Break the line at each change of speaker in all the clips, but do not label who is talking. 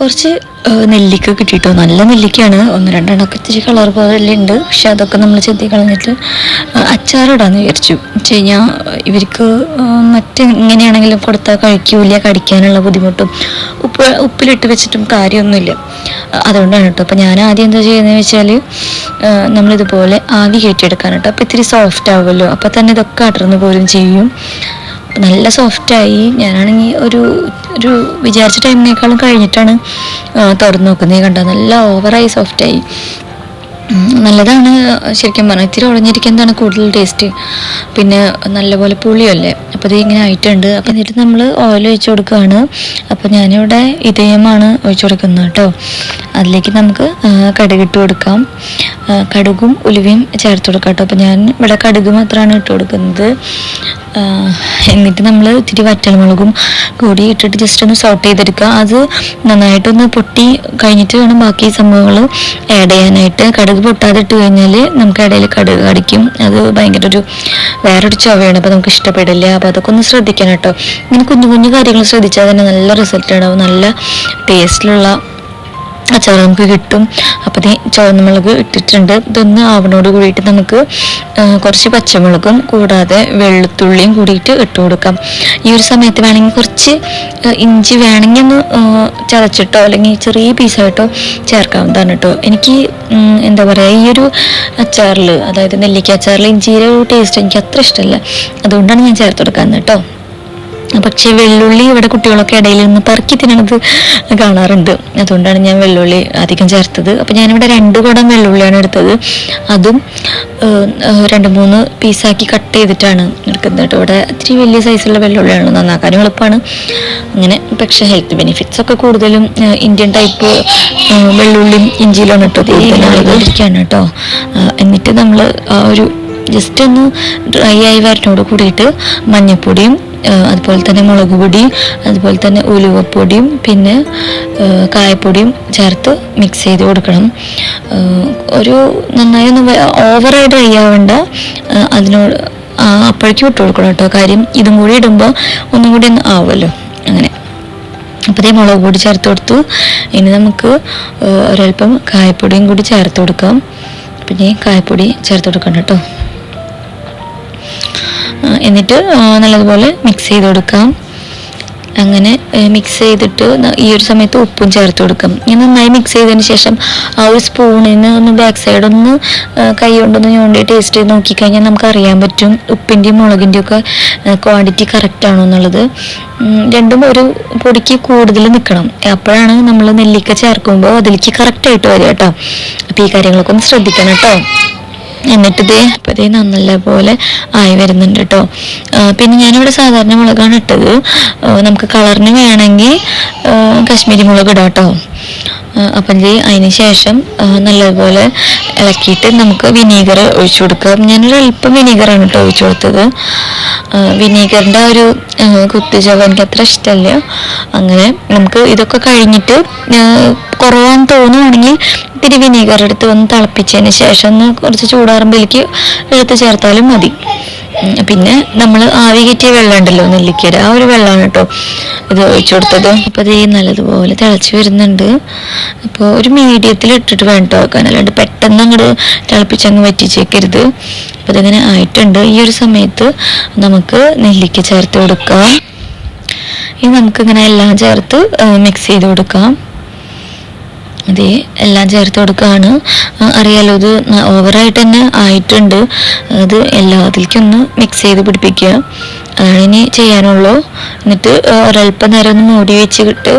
കുറച്ച് നെല്ലിക്ക കിട്ടിയിട്ടോ നല്ല നെല്ലിക്കയാണ്. ഒന്ന് രണ്ടെണ്ണമൊക്കെ ഇത്തിരി കളർ പോലെ ഉണ്ട്. പക്ഷെ അതൊക്കെ നമ്മൾ ചെത്തി കളഞ്ഞിട്ട് അച്ചാറിടാന്ന് വിചാരിച്ചു. വെച്ച് കഴിഞ്ഞാൽ ഇവർക്ക് മറ്റ് ഇങ്ങനെയാണെങ്കിലും കൊടുത്താൽ കഴിക്കൂല കടിക്കാനുള്ള ബുദ്ധിമുട്ടും. ഉപ്പ് ഉപ്പിലിട്ട് വെച്ചിട്ടും കാര്യമൊന്നുമില്ല. അതുകൊണ്ടാണ് കേട്ടോ. അപ്പോൾ ഞാൻ ആദ്യം എന്താ ചെയ്യുന്നത് വെച്ചാൽ നമ്മളിതുപോലെ ആവി കയറ്റിയെടുക്കാൻ കേട്ടോ. അപ്പോൾ ഇത്തിരി സോഫ്റ്റ് ആവുമല്ലോ. അപ്പോൾ തന്നെ ഇതൊക്കെ അടർന്നു പോലും ചെയ്യും. നല്ല സോഫ്റ്റായി ഞാനാണെങ്കിൽ ഒരു ഒരു വിചാരിച്ച ടൈമിനേക്കാളും കഴിഞ്ഞിട്ടാണ് തുറന്നു നോക്കുന്നത്. കണ്ടോ നല്ല ഓവറായി സോഫ്റ്റായി നല്ലതാണ് ശരിക്കും പറഞ്ഞാൽ ഇത്തിരി ഉടഞ്ഞിരിക്കുന്നതാണ് കൂടുതൽ ടേസ്റ്റ് പിന്നെ നല്ലപോലെ പുളിയല്ലേ? അപ്പോൾ ഇത് ഇങ്ങനെ ആയിട്ടുണ്ട്. അപ്പോൾ എന്നിട്ട് നമ്മൾ ഓയിൽ ഒഴിച്ചു കൊടുക്കുകയാണ്. അപ്പോൾ ഞാനിവിടെ ഇതേമാണ് ഒഴിച്ചു കൊടുക്കുന്നത് കേട്ടോ. അതിലേക്ക് നമുക്ക് കടുകിട്ട് കൊടുക്കാം. കടുകും ഉലുവയും ചേർത്ത് കൊടുക്കാം കേട്ടോ. ഞാൻ ഇവിടെ കടുക് മാത്രമാണ് ഇട്ട് കൊടുക്കുന്നത്. എന്നിട്ട് നമ്മൾ ഇത്തിരി വറ്റൽമുളകും കൂടി ഇട്ടിട്ട് ജസ്റ്റ് ഒന്ന് സോട്ട് ചെയ്തെടുക്കുക. അത് നന്നായിട്ടൊന്ന് പൊട്ടി കഴിഞ്ഞിട്ട് വേണം ബാക്കി സംഭവങ്ങൾ ആഡ് ചെയ്യാനായിട്ട്. കടുക് പൊട്ടാതെ ഇട്ട് കഴിഞ്ഞാൽ നമുക്ക് ഇടയിൽ കടുക് കടിക്കും അത് ഭയങ്കര ഒരു വേറൊരു ചുവയാണ്. അപ്പോൾ നമുക്ക് ഇഷ്ടപ്പെടില്ല. അപ്പോൾ അതൊക്കെ ഒന്ന് ശ്രദ്ധിക്കണം കേട്ടോ. ഇങ്ങനെ കുഞ്ഞു കുഞ്ഞു കാര്യങ്ങൾ ശ്രദ്ധിച്ചാൽ തന്നെ നല്ല റിസൾട്ട് ഉണ്ടാവും. നല്ല ടേസ്റ്റിലുള്ള അച്ചാർ നമുക്ക് കിട്ടും. അപ്പോൾ ചുവന്ന മുളക് ഇട്ടിട്ടുണ്ട്. ഇതൊന്ന് ആവണോട് കൂടിയിട്ട് നമുക്ക് കുറച്ച് പച്ചമുളകും കൂടാതെ വെളുത്തുള്ളിയും കൂടിയിട്ട് ഇട്ട് കൊടുക്കാം. ഈ ഒരു സമയത്ത് വേണമെങ്കിൽ കുറച്ച് ഇഞ്ചി വേണമെങ്കിൽ ഒന്ന് ചതച്ചിട്ടോ അല്ലെങ്കിൽ ചെറിയ പീസായിട്ടോ ചേർക്കാവുന്നതാണ് കേട്ടോ. എനിക്ക് എന്താ പറയുക ഈ ഒരു അച്ചാറിൽ അതായത് നെല്ലിക്ക അച്ചാറിൽ ഇഞ്ചിയുടെ ഒരു ടേസ്റ്റ് എനിക്ക് അത്ര ഇഷ്ടമല്ല അതുകൊണ്ടാണ് ഞാൻ ചേർത്ത് കൊടുക്കാൻ കേട്ടോ. പക്ഷേ വെള്ളുള്ളി ഇവിടെ കുട്ടികളൊക്കെ ഇടയിൽ നിന്ന് പെറുക്കി തിന്നണത് കാണാറുണ്ട്. അതുകൊണ്ടാണ് ഞാൻ വെള്ളുള്ളി അധികം ചേർത്തത്. അപ്പം ഞാനിവിടെ രണ്ട് കുടം വെള്ളുള്ളിയാണ് എടുത്തത്. അതും രണ്ട് മൂന്ന് പീസാക്കി കട്ട് ചെയ്തിട്ടാണ് എടുക്കുന്നത് കേട്ടോ. ഇവിടെ ഇത്തിരി വലിയ സൈസുള്ള വെള്ളുള്ളിയാണ് നന്നാക്കാനും എളുപ്പമാണ്. അങ്ങനെ പക്ഷേ ഹെൽത്ത് ബെനിഫിറ്റ്സ് ഒക്കെ കൂടുതലും ഇന്ത്യൻ ടൈപ്പ് വെള്ളുള്ളിയും ഇഞ്ചിയിലാണ് കേട്ടോ കൂടുതലായിരിക്കാണ് കേട്ടോ. എന്നിട്ട് നമ്മൾ ആ ഒരു ജസ്റ്റ് ഒന്ന് ഡ്രൈ ആയി വരണോട് കൂടിയിട്ട് മഞ്ഞൾപ്പൊടിയും അതുപോലെ തന്നെ മുളക് പൊടി അതുപോലെ തന്നെ ഉലുവപ്പൊടിയും പിന്നെ കായപ്പൊടിയും ചേർത്ത് മിക്സ് ചെയ്ത് കൊടുക്കണം. ഒരു നന്നായി ഒന്ന് ഓവറായി ഡ്രൈ ആവേണ്ട. അതിനോട് അപ്പോഴേക്കും ഇട്ട് കൊടുക്കണം കേട്ടോ. കാര്യം ഇതും കൂടി ഇടുമ്പോൾ ഒന്നും കൂടി ഒന്ന് ആവുമല്ലോ. അങ്ങനെ. അപ്പോൾ ഇതേ മുളക് പൊടി ചേർത്ത് കൊടുത്തു. ഇനി നമുക്ക് ഒരല്പം കായപ്പൊടിയും കൂടി ചേർത്ത് കൊടുക്കാം. പിന്നെ കായപ്പൊടി ചേർത്ത് കൊടുക്കണം കേട്ടോ. എന്നിട്ട് നല്ലതുപോലെ മിക്സ് ചെയ്ത് കൊടുക്കാം അങ്ങനെ മിക്സ് ചെയ്തിട്ട് ഈ ഒരു സമയത്ത് ഉപ്പും ചേർത്ത് കൊടുക്കും. ഞാൻ നന്നായി മിക്സ് ചെയ്തതിന് ശേഷം ആ ഒരു സ്പൂണിന് ഒന്ന് ബാക്ക് സൈഡ് ഒന്ന് കൈ കൊണ്ടൊന്ന് ഞോണ്ടി ടേസ്റ്റ് ചെയ്ത് നോക്കിക്കഴിഞ്ഞാൽ നമുക്ക് അറിയാൻ പറ്റും ഉപ്പിന്റെയും മുളകിന്റെയും ഒക്കെ ക്വാണ്ടിറ്റി കറക്റ്റ് ആണോ എന്നുള്ളത്. രണ്ടും ഒരു പൊടിക്ക് കൂടുതൽ നിൽക്കണം. അപ്പോഴാണ് നമ്മൾ നെല്ലിക്ക ചേർക്കുമ്പോൾ അതിലേക്ക് കറക്റ്റായിട്ട് വരിക കേട്ടോ. അപ്പോൾ ഈ കാര്യങ്ങളൊക്കെ ഒന്ന് ശ്രദ്ധിക്കണം കേട്ടോ. എന്നിട്ട് ഇതേ അപ്പോൾ ഇതേ നല്ല പോലെ ആയി വരുന്നുണ്ട് കേട്ടോ പിന്നെ ഞാനിവിടെ സാധാരണ മുളകാണ് ഇട്ടത്. നമുക്ക് കളറിന് വേണമെങ്കിൽ കശ്മീരി മുളക് ഇടാം കേട്ടോ അപ്പം ഇത് അതിന് ശേഷം നല്ലതുപോലെ ഇളക്കിയിട്ട് നമുക്ക് വിനീഗർ ഒഴിച്ചു കൊടുക്കാം. ഞാനൊരു അല്പം വിനീഗറാണ് കേട്ടോ ഒഴിച്ചു കൊടുത്തത്. വിനീഗറിന്റെ ഒരു ആ, കുത്തുചവ എനിക്ക് അത്ര ഇഷ്ടമല്ല അങ്ങനെ നമുക്ക് ഇതൊക്കെ കഴിഞ്ഞിട്ട് കുറവാൻ തോന്നുവാണെങ്കിൽ ഇത്തിരി വിനീഗർ എടുത്ത് ഒന്ന് തിളപ്പിച്ചതിന് ശേഷം ഒന്ന് കുറച്ച് ചൂടാറുമ്പോഴേക്ക് എടുത്ത് ചേർത്താലും മതി. പിന്നെ നമ്മൾ ആവി കയറ്റിയ വെള്ളം ഉണ്ടല്ലോ നെല്ലിക്കയുടെ ആ ഒരു വെള്ളമാണ് കേട്ടോ ഇത് ഒഴിച്ചു കൊടുത്തത്. അപ്പോൾ ഇത് നല്ലതുപോലെ തിളച്ച് വരുന്നുണ്ട്. അപ്പോൾ ഒരു മീഡിയത്തിൽ ഇട്ടിട്ട് വേണം വെക്കാൻ. അല്ലാണ്ട് പെട്ടെന്ന് അങ്ങോട്ട് തിളപ്പിച്ചങ്ങ് വറ്റിച്ചേക്കരുത്. അപ്പോൾ ഇതിങ്ങനെ ആയിട്ടുണ്ട്. ഈ ഒരു സമയത്ത് നമുക്ക് നെല്ലിക്ക ചേർത്ത് കൊടുക്കാം. ഇനി നമുക്കിങ്ങനെ എല്ലാം ചേർത്ത് മിക്സ് ചെയ്ത് കൊടുക്കാം. അതെ എല്ലാം ചേർത്ത് കൊടുക്കുകയാണ്. അറിയാലോ ഇത് ഓവറായിട്ട് തന്നെ ആയിട്ടുണ്ട്. അത് എല്ലാത്തിലേക്കും ഒന്ന് മിക്സ് ചെയ്ത് പിടിപ്പിക്കുക. അതാണ് ഇനി ചെയ്യാനുള്ളൂ. എന്നിട്ട് ഒരല്പം നേരം ഒന്ന് മൂടി വെച്ചിട്ട്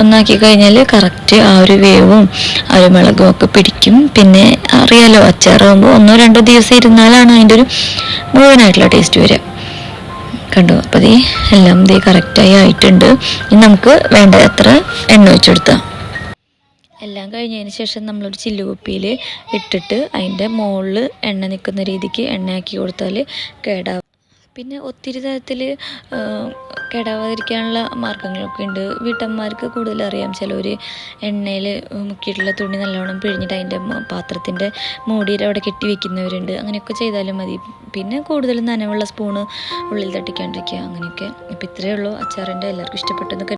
ഒന്നാക്കി കഴിഞ്ഞാൽ കറക്റ്റ് ആ ഒരു വേവും ആ ഒരു മുളകും ഒക്കെ പിടിക്കും. പിന്നെ അറിയാലോ അച്ചാറാകുമ്പോൾ ഒന്നോ രണ്ടോ ദിവസം ഇരുന്നാലാണ് അതിന്റെ ഒരു മുഴുവനായിട്ടുള്ള ടേസ്റ്റ് വരിക. കണ്ടു? അപ്പോൾ ദേ എല്ലാം ദേ കറക്റ്റായി ആയിട്ടുണ്ട്. ഇനി നമുക്ക് വേണ്ട എത്ര എണ്ണ ഒഴിച്ചെടുത്താം എല്ലാം കഴിഞ്ഞതിന് ശേഷം നമ്മളൊരു ചില്ലുകുപ്പിയിൽ ഇട്ടിട്ട് അതിന്റെ മുകളിൽ എണ്ണ നിൽക്കുന്ന രീതിക്ക് എണ്ണയാക്കി കൊടുത്താൽ കേടാവും. പിന്നെ ഒത്തിരി തരത്തിൽ കേടാവാതിരിക്കാനുള്ള മാർഗങ്ങളൊക്കെ ഉണ്ട്. വീട്ടമ്മമാർക്ക് കൂടുതൽ അറിയാം. ചിലവർ എണ്ണയിൽ മുക്കിയിട്ടുള്ള തുണി നല്ലോണം പിഴിഞ്ഞിട്ട് അതിന്റെ പാത്രത്തിന്റെ മൂടിയിൽ അവിടെ കെട്ടി വെക്കുന്നവരുണ്ട്. അങ്ങനെയൊക്കെ ചെയ്താലും മതി. പിന്നെ കൂടുതലും നനവുള്ള സ്പൂണ് ഉള്ളിൽ തട്ടിക്കാണ്ടിരിക്കുക. അങ്ങനെയൊക്കെ. ഇപ്പം ഇത്രയേ ഉള്ളൂ. അച്ചാറിന്റെ എല്ലാവർക്കും ഇഷ്ടപ്പെട്ടെന്ന്